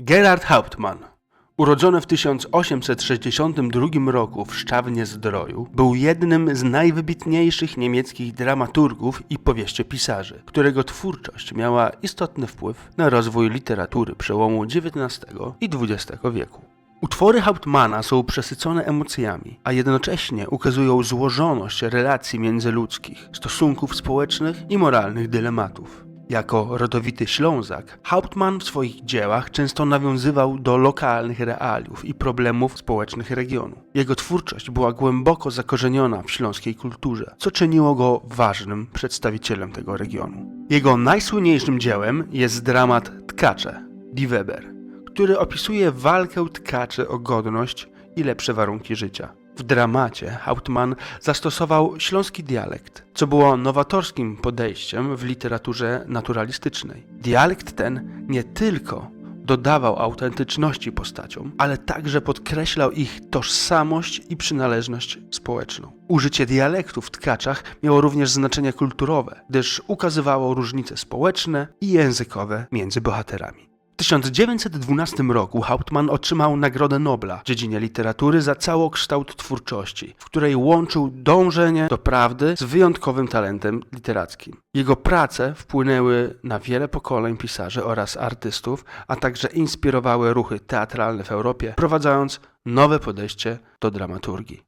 Gerhard Hauptmann, urodzony w 1862 roku w Szczawnie-Zdroju, był jednym z najwybitniejszych niemieckich dramaturgów i powieściopisarzy, którego twórczość miała istotny wpływ na rozwój literatury przełomu XIX i XX wieku. Utwory Hauptmana są przesycone emocjami, a jednocześnie ukazują złożoność relacji międzyludzkich, stosunków społecznych i moralnych dylematów. Jako rodowity Ślązak, Hauptmann w swoich dziełach często nawiązywał do lokalnych realiów i problemów społecznych regionu. Jego twórczość była głęboko zakorzeniona w śląskiej kulturze, co czyniło go ważnym przedstawicielem tego regionu. Jego najsłynniejszym dziełem jest dramat Tkacze, Die Weber, który opisuje walkę tkaczy o godność i lepsze warunki życia. W dramacie Hauptmann zastosował śląski dialekt, co było nowatorskim podejściem w literaturze naturalistycznej. Dialekt ten nie tylko dodawał autentyczności postaciom, ale także podkreślał ich tożsamość i przynależność społeczną. Użycie dialektu w tkaczach miało również znaczenie kulturowe, gdyż ukazywało różnice społeczne i językowe między bohaterami. W 1912 roku Hauptmann otrzymał Nagrodę Nobla w dziedzinie literatury za całokształt twórczości, w której łączył dążenie do prawdy z wyjątkowym talentem literackim. Jego prace wpłynęły na wiele pokoleń pisarzy oraz artystów, a także inspirowały ruchy teatralne w Europie, wprowadzając nowe podejście do dramaturgii.